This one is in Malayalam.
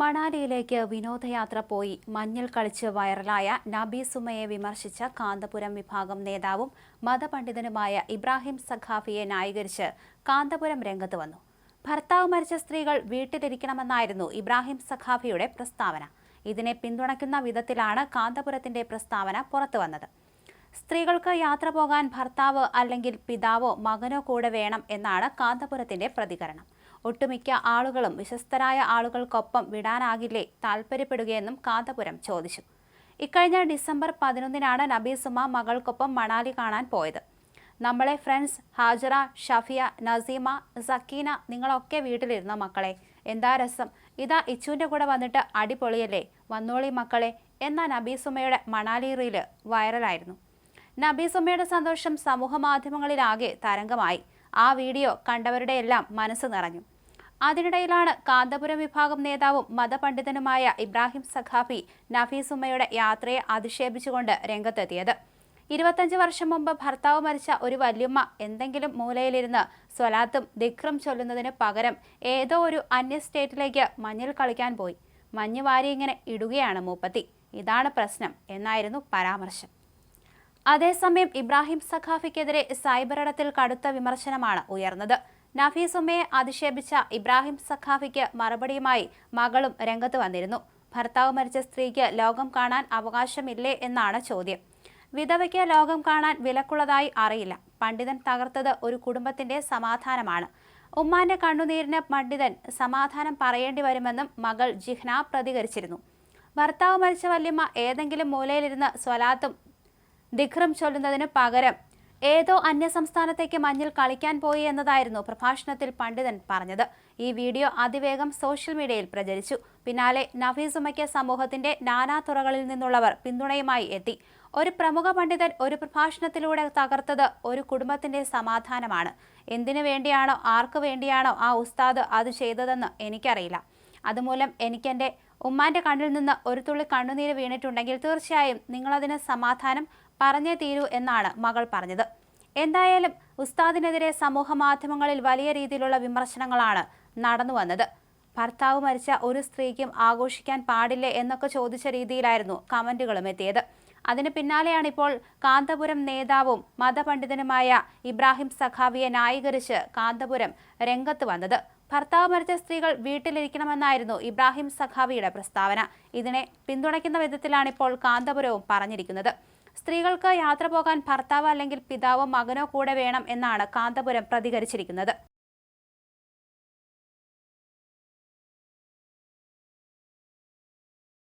മണാലിയിലേക്ക് വിനോദയാത്ര പോയി. മഞ്ഞിൽ കളിച്ച് വൈറലായ നബി സുമയെ വിമർശിച്ച കാന്തപുരം വിഭാഗം നേതാവും മതപണ്ഡിതനുമായ ഇബ്രാഹിം സഖാഫിയെ ന്യായീകരിച്ച് കാന്തപുരം രംഗത്ത് വന്നു. ഭർത്താവ് മരിച്ച സ്ത്രീകൾ വീട്ടിലിരിക്കണമെന്നായിരുന്നു ഇബ്രാഹിം സഖാഫിയുടെ പ്രസ്താവന. ഇതിനെ പിന്തുണയ്ക്കുന്ന വിധത്തിലാണ് കാന്തപുരത്തിന്റെ പ്രസ്താവന പുറത്തുവന്നത് സ്ത്രീകൾക്ക് യാത്ര പോകാൻ ഭർത്താവ് അല്ലെങ്കിൽ പിതാവോ മകനോ കൂടെ വേണം എന്നാണ് കാന്തപുരത്തിന്റെ പ്രതികരണം. ഒട്ടുമിക്ക ആളുകളും വിശ്വസ്തരായ ആളുകൾക്കൊപ്പം വിടാനാകില്ലേ താൽപ്പര്യപ്പെടുകയെന്നും കാന്തപുരം ചോദിച്ചു. ഇക്കഴിഞ്ഞ ഡിസംബർ പതിനൊന്നിനാണ് നബീസുമ മകൾക്കൊപ്പം മണാലി കാണാൻ പോയത്. നമ്മളെ ഫ്രണ്ട്സ് ഹാജറ ഷഫിയ നസീമ സക്കീന നിങ്ങളൊക്കെ വീട്ടിലിരുന്ന മക്കളെ? എന്താ രസം? ഇതാ ഇച്ചുവിന്റെ കൂടെ വന്നിട്ട് അടിപൊളിയല്ലേ? വന്നോളി മക്കളെ എന്ന നബീസുമയുടെ മണാലി റീൽ വൈറലായിരുന്നു. നബീസുമയുടെ സന്തോഷം സമൂഹ മാധ്യമങ്ങളിലാകെ തരംഗമായി. ആ വീഡിയോ കണ്ടവരുടെ എല്ലാം മനസ്സ് നിറഞ്ഞു. അതിനിടയിലാണ് കാന്തപുരം വിഭാഗം നേതാവും മതപണ്ഡിതനുമായ ഇബ്രാഹിം സഖാഫി നഫീസുമ്മയുടെ യാത്രയെ അധിക്ഷേപിച്ചുകൊണ്ട് രംഗത്തെത്തിയത്. ഇരുപത്തഞ്ച് വർഷം മുമ്പ് ഭർത്താവ് മരിച്ച ഒരു വല്യമ്മ എന്തെങ്കിലും മൂലയിലിരുന്ന് സ്വലാത്തും ദിക്രം ചൊല്ലുന്നതിന് പകരം ഏതോ ഒരു അന്യ സ്റ്റേറ്റിലേക്ക് മഞ്ഞിൽ കളിക്കാൻ പോയി. മഞ്ഞ് വാരി ഇങ്ങനെ ഇടുകയാണ് മൂപ്പത്തി. ഇതാണ് പ്രശ്നം എന്നായിരുന്നു പരാമർശം. അതേസമയം ഇബ്രാഹിം സഖാഫിക്കെതിരെ സൈബറിടത്തിൽ കടുത്ത വിമർശനമാണ് ഉയർന്നത്. നഫീസുമ്മയെ അധിക്ഷേപിച്ച ഇബ്രാഹിം സഖാഫിക്ക് മറുപടിയുമായി മകളും രംഗത്ത് വന്നിരുന്നു. ഭർത്താവ് മരിച്ച സ്ത്രീക്ക് ലോകം കാണാൻ അവകാശമില്ലേ എന്നാണ് ചോദ്യം. വിധവയ്ക്ക് ലോകം കാണാൻ വിലക്കുള്ളതായി അറിയില്ല. പണ്ഡിതൻ തകർത്തത് ഒരു കുടുംബത്തിന്റെ സമാധാനമാണ്. ഉമ്മാന്റെ കണ്ണുനീരിന് പണ്ഡിതൻ സമാധാനം പറയേണ്ടി വരുമെന്നും മകൾ ജിഹ്ന പ്രതികരിച്ചിരുന്നു. ഭർത്താവ് മരിച്ച വല്യമ്മ ഏതെങ്കിലും മൂലയിലിരുന്ന് സ്വലാത്തും ദിഖ്റും ചൊല്ലുന്നതിന് പകരം ഏതോ അന്യസംസ്ഥാനത്തേക്ക് മഞ്ഞിൽ കളിക്കാൻ പോയി എന്നതായിരുന്നു പ്രഭാഷണത്തിൽ പണ്ഡിതൻ പറഞ്ഞത്. ഈ വീഡിയോ അതിവേഗം സോഷ്യൽ മീഡിയയിൽ പ്രചരിച്ചു. പിന്നാലെ നഫീസുമയ്ക്ക് സമൂഹത്തിന്റെ നാനാതുറകളിൽ നിന്നുള്ളവർ പിന്തുണയുമായി എത്തി. ഒരു പ്രമുഖ പണ്ഡിതൻ ഒരു പ്രഭാഷണത്തിലൂടെ തകർത്തത് ഒരു കുടുംബത്തിന്റെ സമാധാനമാണ്. എന്തിനു വേണ്ടിയാണോ ആർക്കു വേണ്ടിയാണോ ആ ഉസ്താദ് അത് ചെയ്തതെന്ന് എനിക്കറിയില്ല. അതുമൂലം എനിക്കെന്റെ ഉമ്മാന്റെ കണ്ണിൽ നിന്ന് ഒരു തുള്ളി കണ്ണുനീര് വീണിട്ടുണ്ടെങ്കിൽ തീർച്ചയായും നിങ്ങളതിന് സമാധാനം പറഞ്ഞേ തീരൂ എന്നാണ് മകൾ പറഞ്ഞത്. എന്തായാലും ഉസ്താദിനെതിരെ സമൂഹ മാധ്യമങ്ങളിൽ വലിയ രീതിയിലുള്ള വിമർശനങ്ങളാണ് നടന്നു വന്നത്. ഭർത്താവ് മരിച്ച ഒരു സ്ത്രീക്കും ആഘോഷിക്കാൻ പാടില്ലേ എന്നൊക്കെ ചോദിച്ച രീതിയിലായിരുന്നു കമന്റുകളും എത്തിയത്. അതിന് പിന്നാലെയാണ് ഇപ്പോൾ കാന്തപുരം നേതാവും മതപണ്ഡിതനുമായ ഇബ്രാഹിം സഖാവിയെ ന്യായീകരിച്ച് കാന്തപുരം രംഗത്ത് വന്നത്. ഭർത്താവ് മരിച്ച സ്ത്രീകൾ വീട്ടിലിരിക്കണമെന്നായിരുന്നു ഇബ്രാഹിം സഖാവിയുടെ പ്രസ്താവന. ഇതിനെ പിന്തുണയ്ക്കുന്ന വിധത്തിലാണ് ഇപ്പോൾ കാന്തപുരവും പറഞ്ഞിരിക്കുന്നത്. സ്ത്രീകൾക്ക് യാത്ര പോകാൻ ഭർത്താവ് അല്ലെങ്കിൽ പിതാവോ മകനോ കൂടെ വേണം എന്നാണ് കാന്തപുരം പ്രതികരിച്ചിരിക്കുന്നത്.